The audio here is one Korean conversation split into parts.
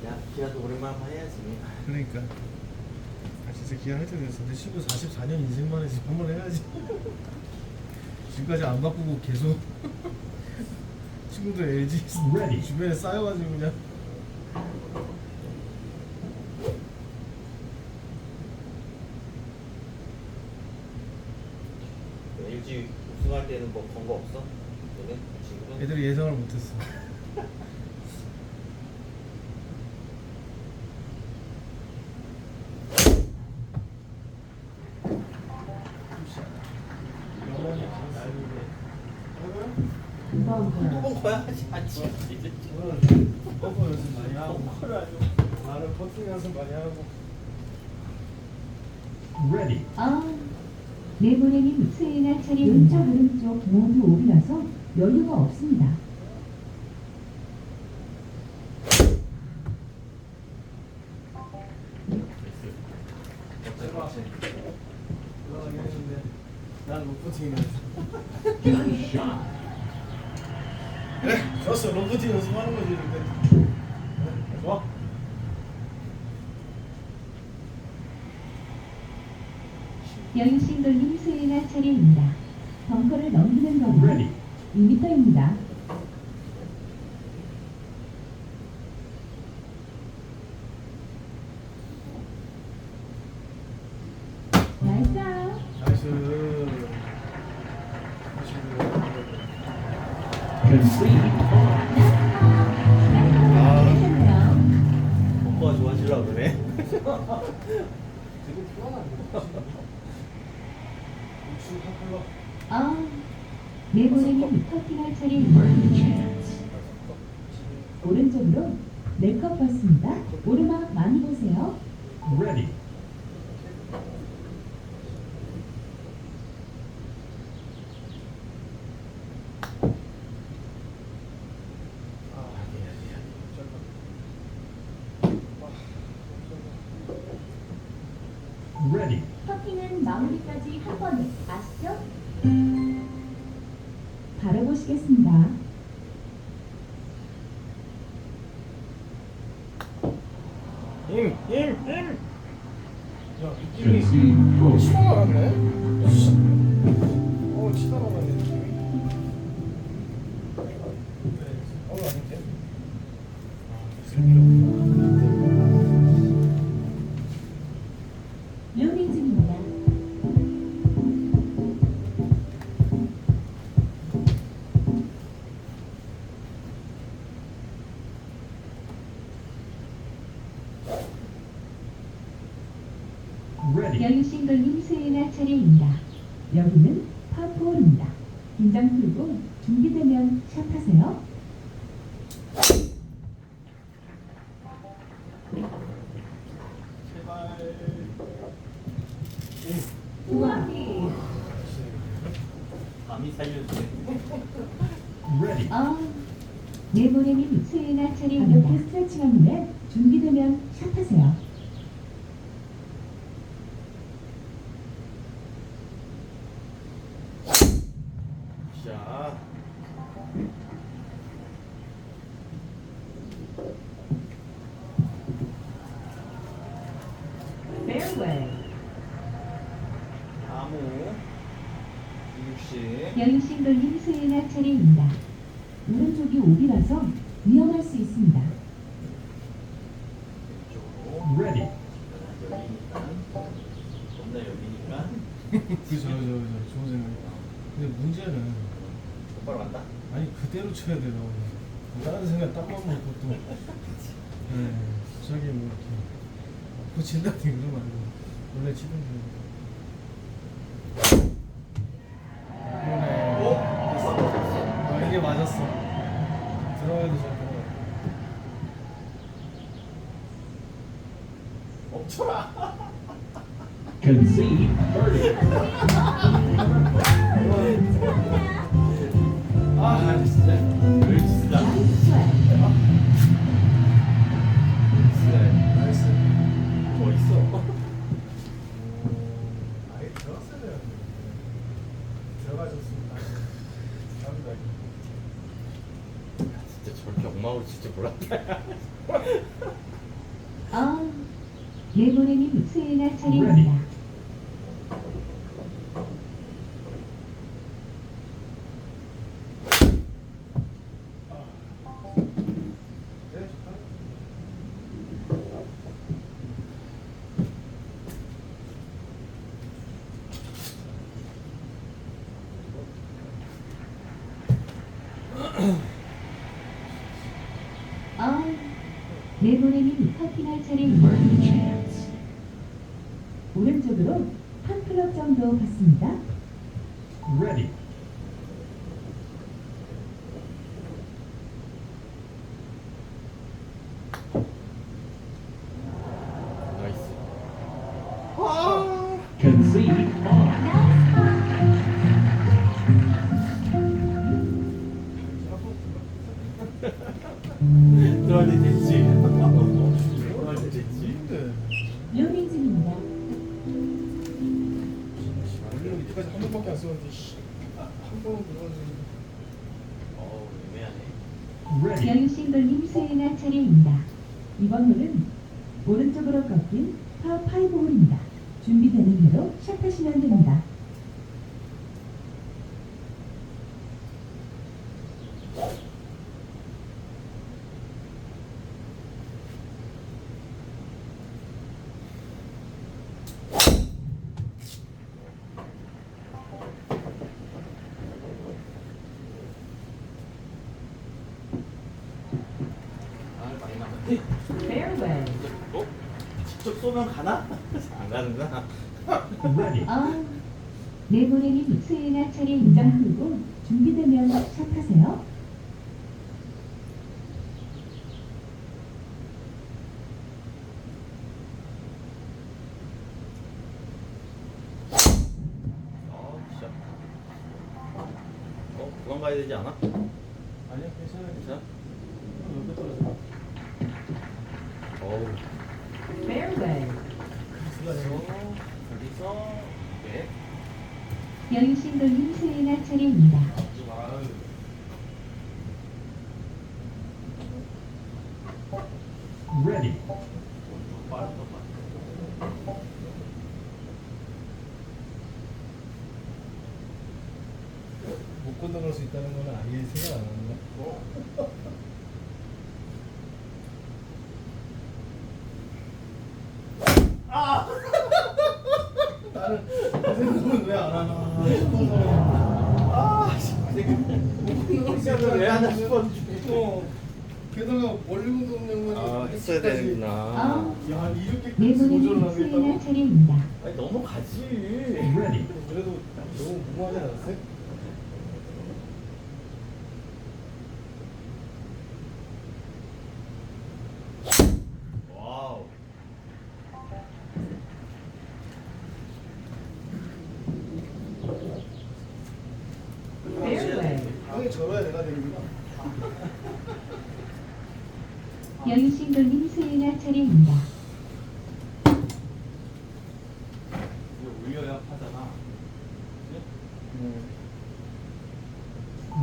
기아, 기아도 오랜만에 한번 해야지. 그러니까 아 진짜 기아 해도 됐어 내 친구 44년 인생 만에 지금 한번 해야지 지금까지 안 바꾸고 계속 친구들 LG. 주변에 쌓여가지고 그냥 LG 우승할 때는 뭐 건 거 없어? 너네 친구는? 애들이 예상을 못했어 영원히 날리네 또본 거야? 아치 이제 오늘 버퍼 연습 많이 하고 펑크를 아주. 나는 퍼팅 연습 많이 하고 Ready. 아, 내보내님 수혜나 차례 왼쪽 오른쪽 모두 오비라서 여유가 없습니다. 어쩔 수 올라가긴 했는데 난 로프팅 연습 Good shot. 그래 좋았어 로프팅 연습하는 거지 이렇게 그래, 좋아 여인싱글님 수혜나 차례입니다. 벙커를 넘기는. 거리는 2m입니다. 나이스. 나이스 Concede. 잘하셨네요. 펑크가 좋아지려고 그러네. 되게 편안한데 우측 한 클럽 아, 내보내님 커팅할 chance. 오른쪽으로 네컵 받습니다. 오르막 많이 보세요. Ready. 아 아니야 아니야 커팅은 마무리까지 한 번에 아시죠? 바로 보시겠습니다. 힘 힘 힘 야 느낌이 Concede full. 치다 나갔네 여기는 파포홀입니다. 긴장 풀고 준비되면 샷하세요. 제발 우와. 감이 살려주네. 아, 내보내님 수혜나 차례입니다. 가볍게 스트레칭한 후에 준비되면 샷하세요. 자. Fairway. 아무. 260. 싱글님 수혜나 차례입니다. 오른쪽이 오비라서 위험할 수 있습니다. Ready. 여기니까. 겁나 여기니까. 그저 저저 좋은 생각이다 근데 문제는 똑바로 간다. 아니 그대로 쳐야 돼요 뭐 다른 생각 딴만 먹고 또 네, 저기 뭐 이렇게 붙인다니 그러면 안 돼. 원래 치던 대로 그러네 어? 됐어. 됐어. 아 이게 맞았어 들어가도 잘 들어가 멈춰라. Birdie. 아, 진짜. 왜 진짜. 진짜. 저렇게 진짜 몰랐다. 아, 네모네님 수혜나 차례입니다. 네, 좋다. 아, 네모네님 퍼팅할 차례입니다. 오른쪽으로 한 클럽 정도 갔습니다. Ready. 홀은 오른쪽으로 꺾인 파5 홀입니다. 준비되는 대로 샷하시면 됩니다. 아 많이 남았네. Fairway. 어? 직접 쏘면 가나? 안 가는구나. 아, 네모네님 수혜나 차례입니다. 그리고 준비되면 샷하세요. 어 진짜. 어 그만 가야 되지 않아? 아니야, 괜찮아. 괜찮아? 떨어져. 어우. Fairway. 여기서 여기서 네. 여유싱글님 수혜나 차례입니다. 아유. Ready. 빠르다 빠르다. 못 건너갈 수 있다는 거는 아예 생각 안 하는데. 아! 나는 아, 왜 하나. 어. 게다가 원리금도 없는 거니. 아 했어야 되는구나. 아. 야, 도전을 수혜나 하겠다고? 아니 넘어가지. 그래도 너무 무모하지 않았어요?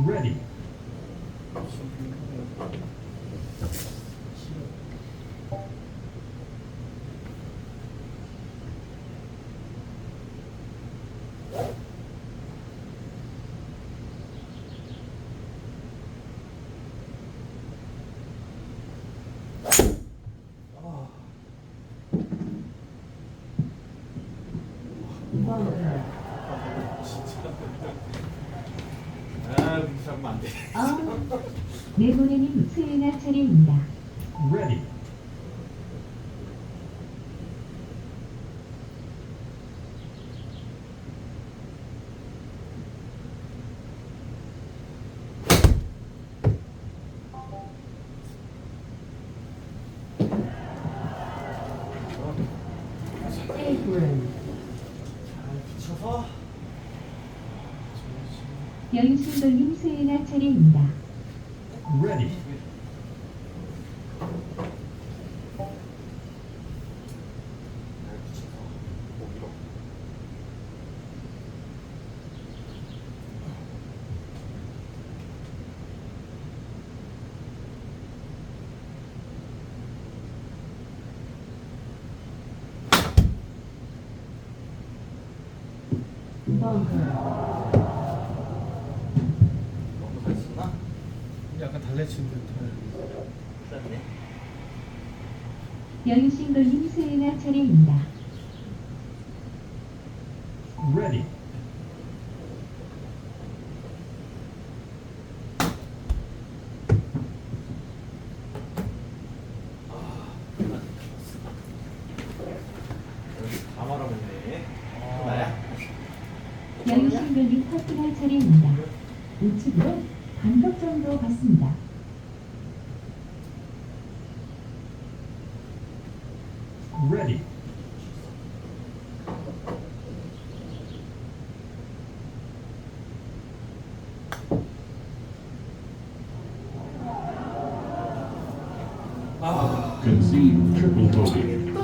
Ready. 네모네님 수혜나 차례입니다. Ready. 여유싱글님 수혜나 차례입니다. Ready. 잘 붙여서. 거기로. 벙커. 너무 잘 치나? 약간 달래친 듯한. 그렇네. 여유싱글님 수행할 차례입니다. Ready. 여기 다 말아먹네. 나야? 여유싱글님 커팅할 차례입니다. 우측으로 반격 정도 갔습니다. Ready. 아, Concede triple bogey.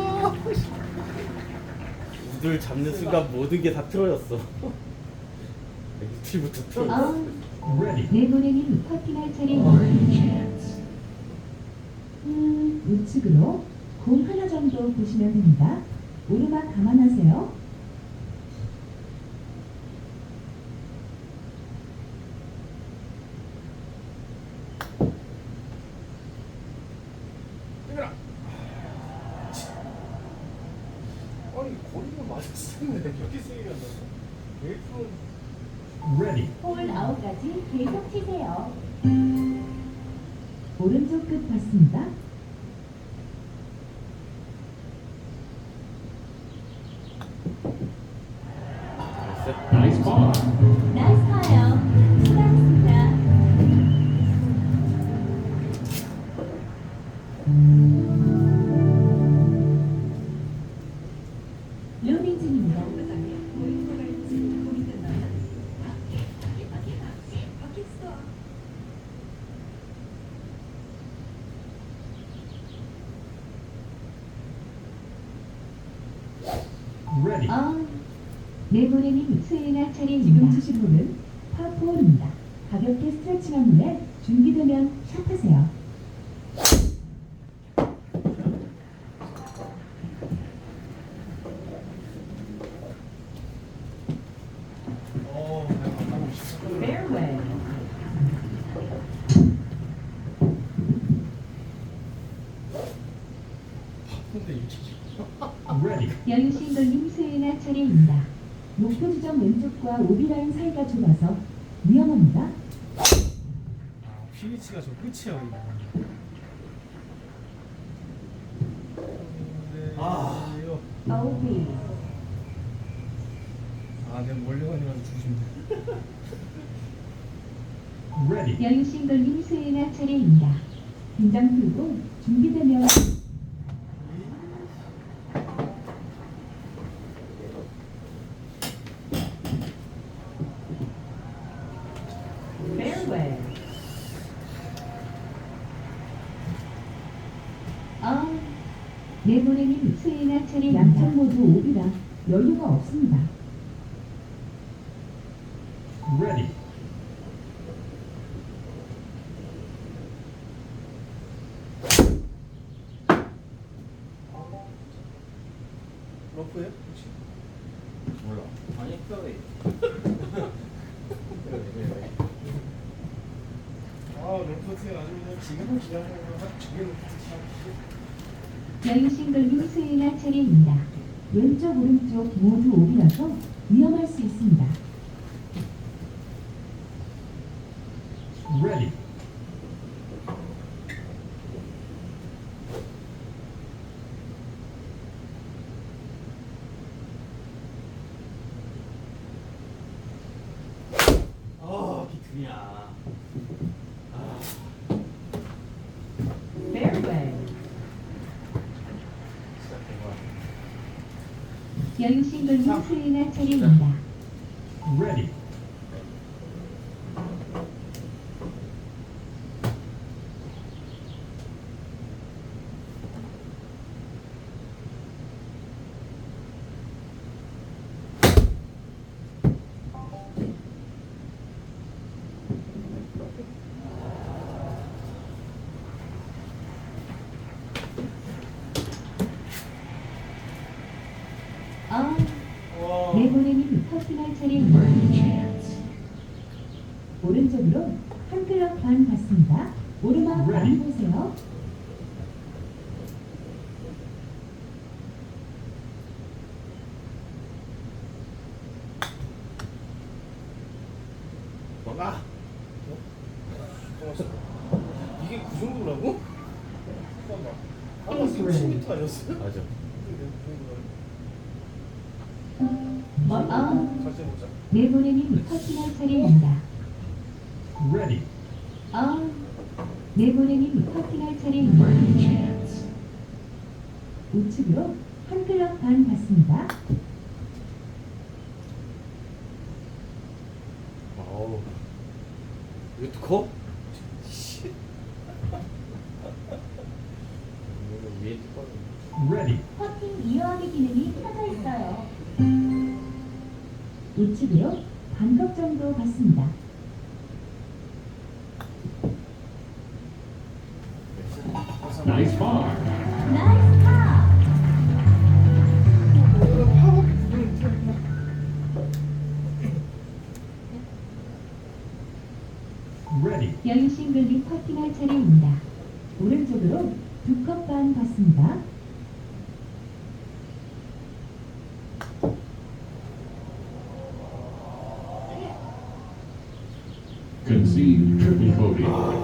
우들 잡는 순간 모든 게 다 틀어졌어. 유틸부터 틀어. 아, Ready. 네모네님 커팅할 차례입니다. 음, 우측으로 공 하나 정도 보시면 됩니다. 오르막 감안하세요. 이거라. 아니 거리가 맞았었네. 여기 세기가 나서. 웨이프는 Ready. 홀 아웃까지 계속 치세요. 오른쪽 끝 봤습니다. 여유싱글님 수행할 차례입니다. 목표 지점 왼쪽과 오비라인 사이가 좁아서 위험합니다. 아, 피니치가 저 끝이야 이거. 네, 아. 이거. 오비. 아, 내가 멀리건이라도 주시면 돼. Ready. 여유싱글님 수행할 차례입니다. 긴장 풀고 준비되면 Fairway. 아, 네모네님 수행할 차례입니다. 양쪽 모두 오비라 여유가 없습니다. Ready. 러프예요? 혹시? 몰라. 아니, 페어웨이. 페어웨이. 아, 러프트 아주 그냥 지금은 기다리는 두개 러프트 참. 여유싱글님 수행할 차례입니다. 왼쪽 오른쪽 모두 오비라서 위험할 수 있습니다. Ready. 아, 비트냐. 아, Fairway. 시작된 거야. 여유 싱글님 수행할 차례입니다. Ready. 아, 와. 차례입니다. 오른쪽으로 한 클럽 반 받습니다. 오르막. 반 보세요. 뭔가 이게 그 정도라고? 잠깐만. 아까 Ace 30m 아니었어? 맞아. 아, 네모네님 커팅할 차례입니다. Ready. 아, 네모네님 커팅할 차례입니다. 우측으로 한 클럽 반 받습니다. 어우. 이것도 커? 나이스 파! Ready. 여유 싱글리 퍼팅할 차례입니다. 오른쪽으로 두 컵 반 받습니다. people.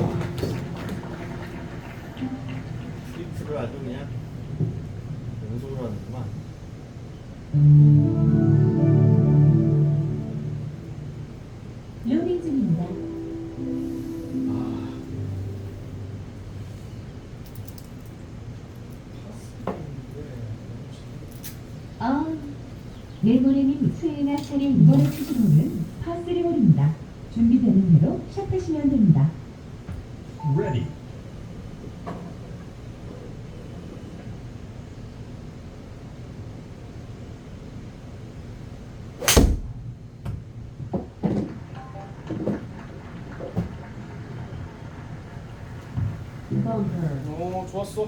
오, 좋았어.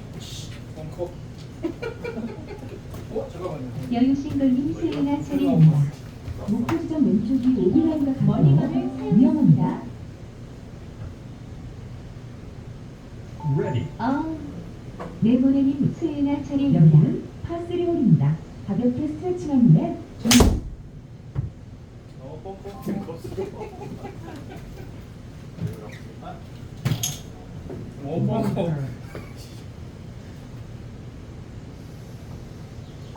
벙커. 어, 잠깐만요. 여유 싱글님 수혜나 차례입니다. 목표 지점 왼쪽이 오비라인과 같아요. 위험합니다. Ready. 아, 네모네님 수혜나 차례입니다. 여기는 파3 홀입니다. 가볍게 스트레칭한 후에 준- 어, 벙커. 벙커. 어, 벙커. Ready.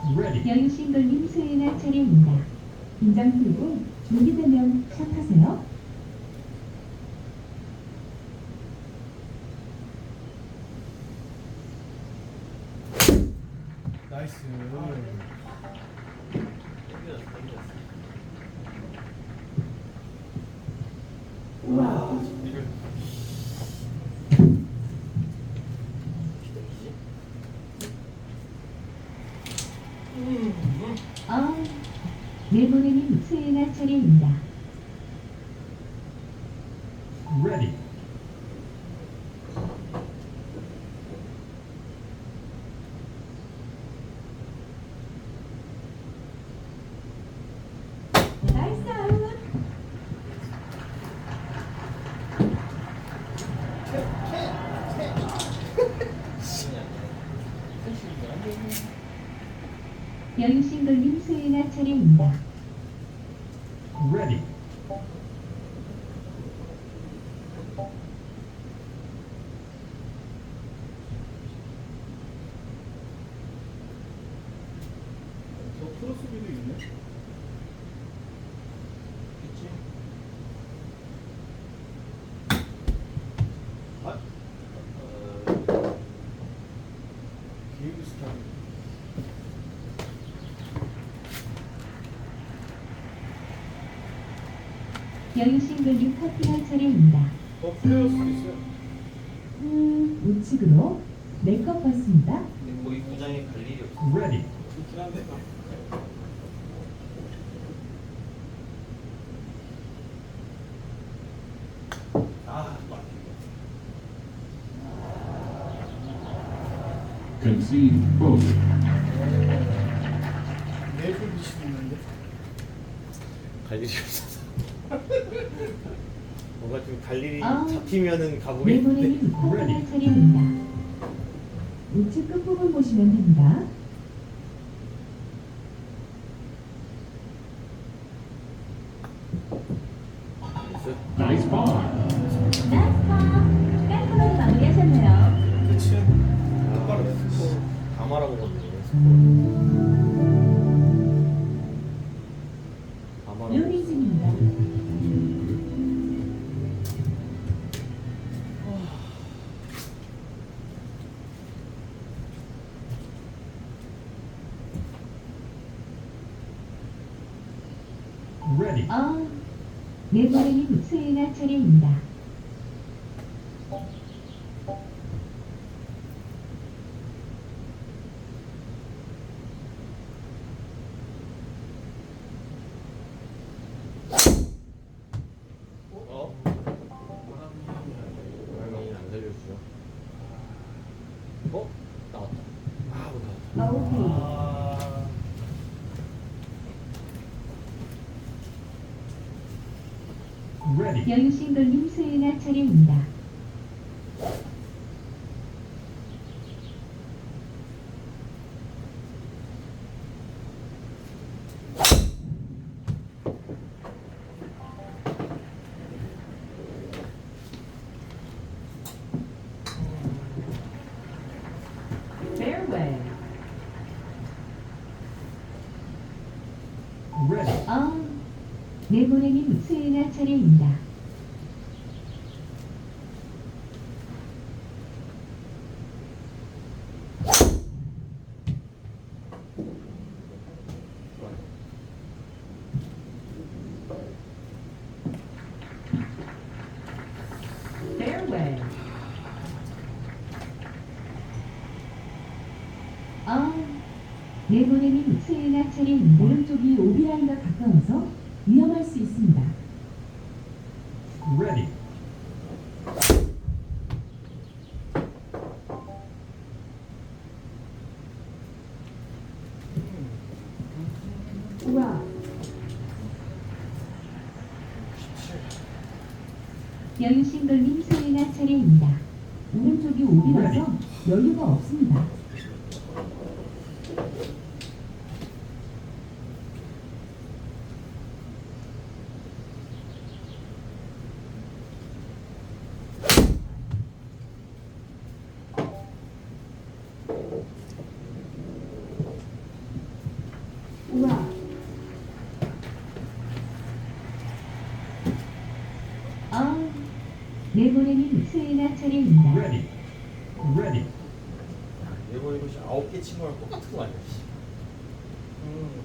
여유 싱글님 수혜나 차례입니다. 긴장 풀고 준비되면 시작하세요. 나이스. 땡겨졌어, 땡겨졌어. 우와. 이걸 기다리지? 아, 네모네님 수혜나 차례입니다. Ready. 나이스 아웃! 여유 싱글님 수혜나 차례입니다. Ready. 저 크로스비도 있네. 있지? 아? 어, 기획 스타일. 여유 싱글님 커팅할 차례입니다. 더 플레이할 수도 있어요. 음, 우측으로 네컵 받습니다. 근데 거기 구장에 갈 일이 없어. Ready. 한데. 아. Concede bogey. 내줄 위치도 있는데. 갈 일이 없어서. 뭔가 아. 잡히면은 가보겠는데. 차례입니다. 우측 끝부분 보시면 됩니다. 나이스. Nice par. 나스파 깔끔하게 마무리하셨네요. 그치? 아, 똑바로 스코어 다 말아먹었네. 스코어. 네모네님 수행할 차례입니다. 어? 바람이 안 살려주죠. 어? 나왔다. 아, 못 나왔다. 오케이. 아, Ready. 여유신도님 수행할 차례입니다. Fairway. Ready. 어, 네모네님 수행할 차례입니다. Fairway. 어, 네모네님 수행할 차례입니다. 오른쪽이 오비라인과 가까워서 위험할 수 있습니다. Ready. 우와. 여유싱글님 수행할 차례입니다. 오른쪽이 오비라서 여유가 없습니다. 우와. 아, 네모네님 수행할 차례입니다. Ready. Ready. 일본 이거 아홉 개 친 거랑 똑같은 거 아니야? 씨. 음.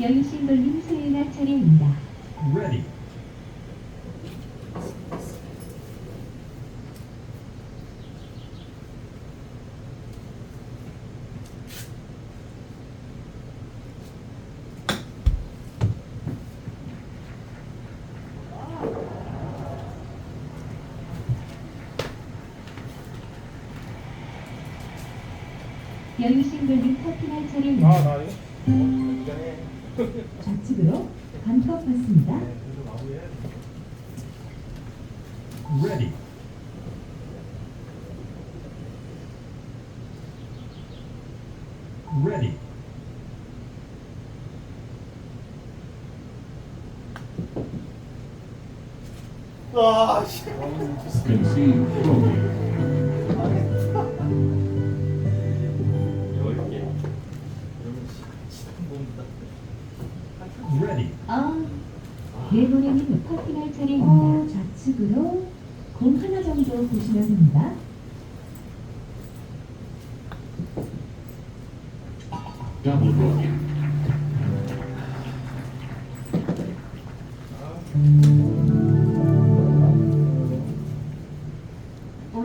여유싱글님 수행할 차례입니다. Ready. 여유싱글님 커팅할 차례입니다. Ready. Ready. 아, 씨. Concede bogey. 보시면 됩니다.